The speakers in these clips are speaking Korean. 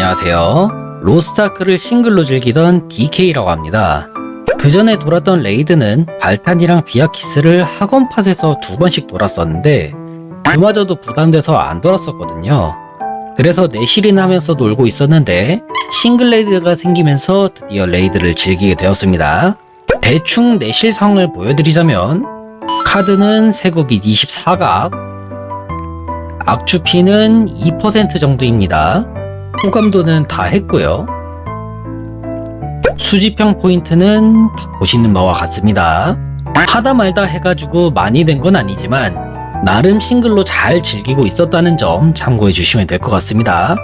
안녕하세요. 로스트아크를 싱글로 즐기던 DK라고 합니다. 그 전에 돌았던 레이드는 발탄이랑 비아키스를 학원 팟에서 두 번씩 돌았었는데 그마저도 부담돼서 안 돌았었거든요. 그래서 내실이나 하면서 놀고 있었는데 싱글 레이드가 생기면서 드디어 레이드를 즐기게 되었습니다. 대충 내실성을 보여드리자면 카드는 세국이 24각 악주피는 2% 정도입니다. 호감도는 다 했고요. 수집형 포인트는 다 보시는 바와 같습니다. 하다 말다 해가지고 많이 된 건 아니지만 나름 싱글로 잘 즐기고 있었다는 점 참고해 주시면 될 것 같습니다.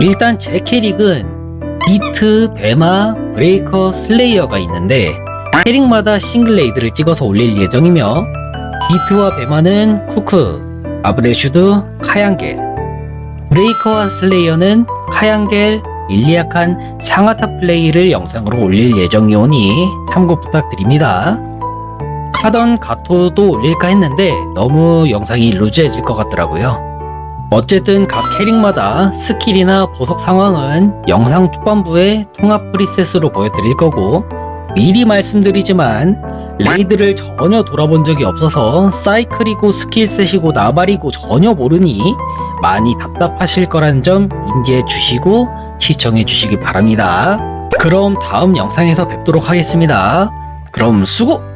일단 제 캐릭은 비트, 베마, 브레이커, 슬레이어가 있는데 캐릭마다 싱글 레이드를 찍어서 올릴 예정이며 비트와 베마는 쿠크, 아브레슈드, 카양겔 브레이커와 슬레이어는 카양겔, 일리약한 상하타 플레이를 영상으로 올릴 예정이오니 참고 부탁드립니다. 카던 가토도 올릴까 했는데 너무 영상이 루즈해질 것 같더라고요. 어쨌든 각 캐릭마다 스킬이나 보석 상황은 영상 초반부에 통합 프리셋으로 보여드릴 거고 미리 말씀드리지만 레이드를 전혀 돌아본 적이 없어서 사이클이고 스킬셋이고 나발이고 전혀 모르니 많이 답답하실 거라는 점 인지해 주시고 시청해 주시기 바랍니다. 그럼 다음 영상에서 뵙도록 하겠습니다. 그럼 수고!